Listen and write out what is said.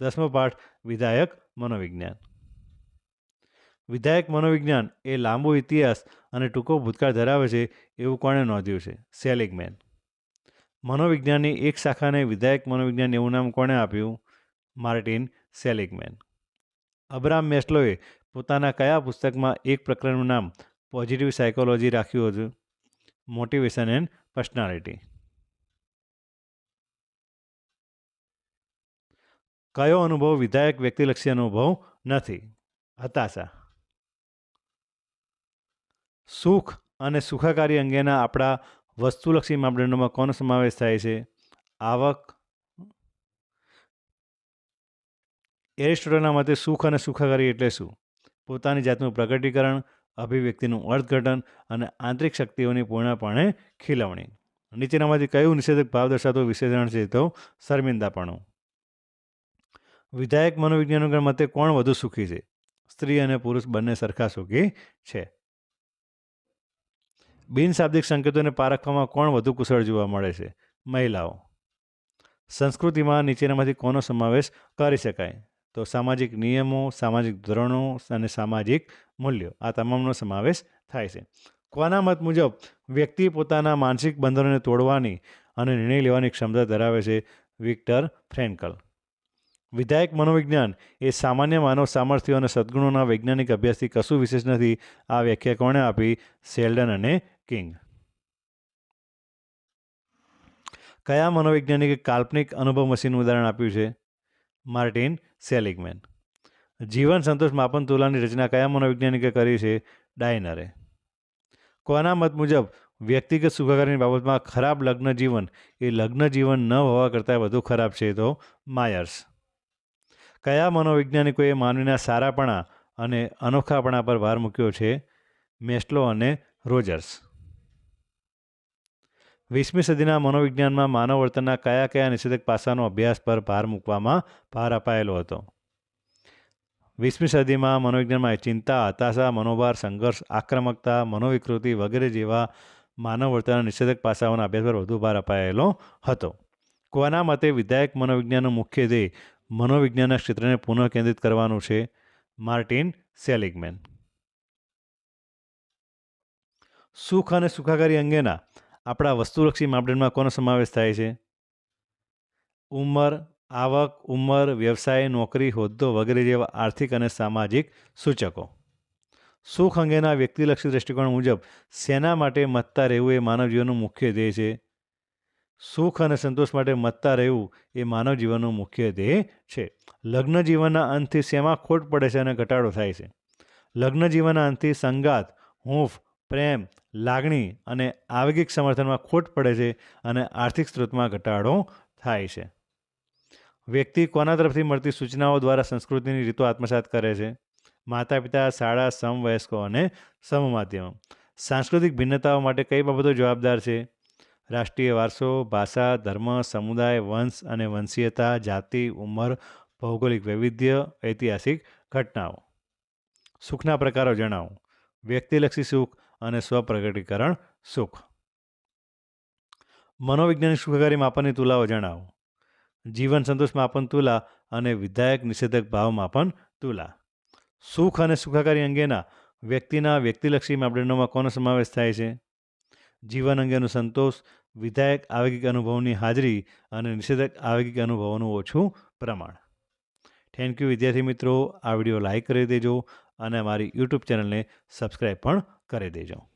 દસમો પાઠ, વિધાયક મનોવિજ્ઞાન. વિધાયક મનોવિજ્ઞાન એ લાંબો ઇતિહાસ અને ટૂંકો ભૂતકાળ ધરાવે છે એવું કોણે નોંધ્યું છે? સેલિગમેન મનોવિજ્ઞાનની એક શાખાને વિધાયક મનોવિજ્ઞાન એવું નામ કોણે આપ્યું? માર્ટિન સેલિગમેન અબ્રામ મેસ્લોએ પોતાના કયા પુસ્તકમાં એક પ્રકરણનું નામ પોઝિટિવ સાયકોલોજી રાખ્યું હતું? મોટિવેશન એન્ડ પર્સનાલિટી કયો અનુભવ વિધાયક વ્યક્તિલક્ષી અનુભવ નથી? હતાશા. સુખ અને સુખાકારી અંગેના આપણા વસ્તુલક્ષી માપદંડોમાં કોનો સમાવેશ થાય છે? આવક. એરિસ્ટોટલના મતે સુખ અને સુખાકારી એટલે શું? પોતાની જાતનું પ્રગટીકરણ, અભિવ્યક્તિનું અર્થઘટન અને આંતરિક શક્તિઓની પૂર્ણપણે ખીલવણી. નીચેનામાંથી કયું નિષેધક ભાવ દર્શાવતું વિશેષણ છે તો શર્મિંદાપણું. વિધાયક મનોવિજ્ઞાનીના મતે કોણ વધુ સુખી છે? સ્ત્રી અને પુરુષ બંને સરખા સુખી છે. બિનશાબ્દિક સંકેતોને પારખવામાં કોણ વધુ કુશળ જોવા મળે છે? મહિલાઓ. સંસ્કૃતિમાં નીચેનામાંથી કોનો સમાવેશ કરી શકાય? તો સામાજિક નિયમો, સામાજિક ધોરણો અને સામાજિક મૂલ્યો, આ તમામનો સમાવેશ થાય છે. કોના મત મુજબ વ્યક્તિ પોતાના માનસિક બંધનોને તોડવાની અને નિર્ણય લેવાની ક્ષમતા ધરાવે છે? Victor Frankl. વિધાયક મનોવિજ્ઞાન એ સામાન્ય માનવ સામર્થ્યો અને સદ્ગુણોના વૈજ્ઞાનિક અભ્યાસથી કશું વિશેષ નથી. આ વ્યાખ્યા કોણે આપી? સેલ્ડન અને કિંગ. કયા મનોવૈજ્ઞાનિકે કાલ્પનિક અનુભવ મશીનનું ઉદાહરણ આપ્યું છે? Martin Seligman. જીવન સંતોષ માપન તુલાની રચના કયા મનોવૈજ્ઞાનિકે કરી છે? ડાયનરે. કોના મત મુજબ વ્યક્તિગત સુખાકારીની બાબતમાં ખરાબ લગ્ન જીવન એ લગ્ન જીવન ન હોવા કરતાં વધુ ખરાબ છે તો માયર્સ. કયા મનોવૈજ્ઞાનિકોએ માનવીના સારાપણા અને અનોખાપણા પર ભાર મૂક્યો છે? મેસ્લો અને રોજર્સ. વીસમી સદીના મનોવિજ્ઞાનમાં માનવ વર્તનના કયા કયા નિષેધક પાસાનો અભ્યાસ પર ભાર મૂકવામાં ભાર અપાયેલો હતો? વીસમી સદીમાં મનોવિજ્ઞાનમાં ચિંતા, હતાશા, મનોભાર, સંઘર્ષ, આક્રમકતા, મનોવિકૃતિ વગેરે જેવા માનવ વર્તનના નિષેધક પાસાઓના અભ્યાસ પર વધુ ભાર અપાયેલો હતો. કોના મતે વિધાયક મનોવિજ્ઞાનનું મુખ્ય ધ્યેય મનોવિજ્ઞાનના ક્ષેત્રને પુનઃ કેન્દ્રિત કરવાનું છે માર્ટિન સેલિગમેન. સુખ અને સુખાકારી અંગેના આપણા વસ્તુલક્ષી માપદંડમાં કોનો સમાવેશ થાય છે? ઉંમર, આવક, ઉંમર, વ્યવસાય, નોકરી, હોદ્દો વગેરે જેવા આર્થિક અને સામાજિક સૂચકો. સુખ અંગેના વ્યક્તિલક્ષી દ્રષ્ટિકોણ મુજબ સેના માટે મતતા રહેવું એ માનવ જીવનનું મુખ્ય ધ્યેય છે. સુખ અને સંતોષ માટે મતતા રહેવું એ માનવ જીવનનું મુખ્ય ધ્યેય છે. લગ્ન જીવનના અંતથી શેમાં ખોટ પડે છે અને ઘટાડો થાય છે? લગ્ન જીવનના અંતથી સંગાત હૂંફ, પ્રેમ, લાગણી અને આવેગિક સમર્થનમાં ખોટ પડે છે અને આર્થિક સ્ત્રોતમાં ઘટાડો થાય છે. વ્યક્તિ કોના તરફથી મળતી સૂચનાઓ દ્વારા સંસ્કૃતિની રીતો આત્મસાત કરે છે? માતા પિતા શાળા, સમવયસ્કો અને સમમાધ્યમો. સાંસ્કૃતિક ભિન્નતાઓ માટે કઈ બાબતો જવાબદાર છે? રાષ્ટ્રીય વારસો, ભાષા, ધર્મ, સમુદાય, વંશ અને વંશીયતા, જાતિ, ઉંમર, ભૌગોલિક વૈવિધ્ય, ઐતિહાસિક ઘટનાઓ. સુખના પ્રકારો જણાવો. વ્યક્તિલક્ષી સુખ અને સ્વપ્રગટીકરણ સુખ. મનોવૈજ્ઞાનિક સુખકારી માપનની તુલાઓ જણાવો. જીવન સંતોષ માપન તુલા અને વિધાયક નિષેધક ભાવ માપન તુલા. સુખ અને સુખાકારી અંગેના વ્યક્તિના વ્યક્તિલક્ષી માપદંડોમાં કોનો સમાવેશ થાય છે? જીવન અંગેનો સંતોષ, વિધાયક આવેગિક અનુભવની હાજરી અને નિષેધક આવેગિક અનુભવોનું ઓછું પ્રમાણ. થેન્ક યુ વિદ્યાર્થી મિત્રો. આ વીડિયો લાઈક કરી દેજો અને અમારી યુટ્યુબ ચેનલને સબસ્ક્રાઈબ પણ કરી દેજો.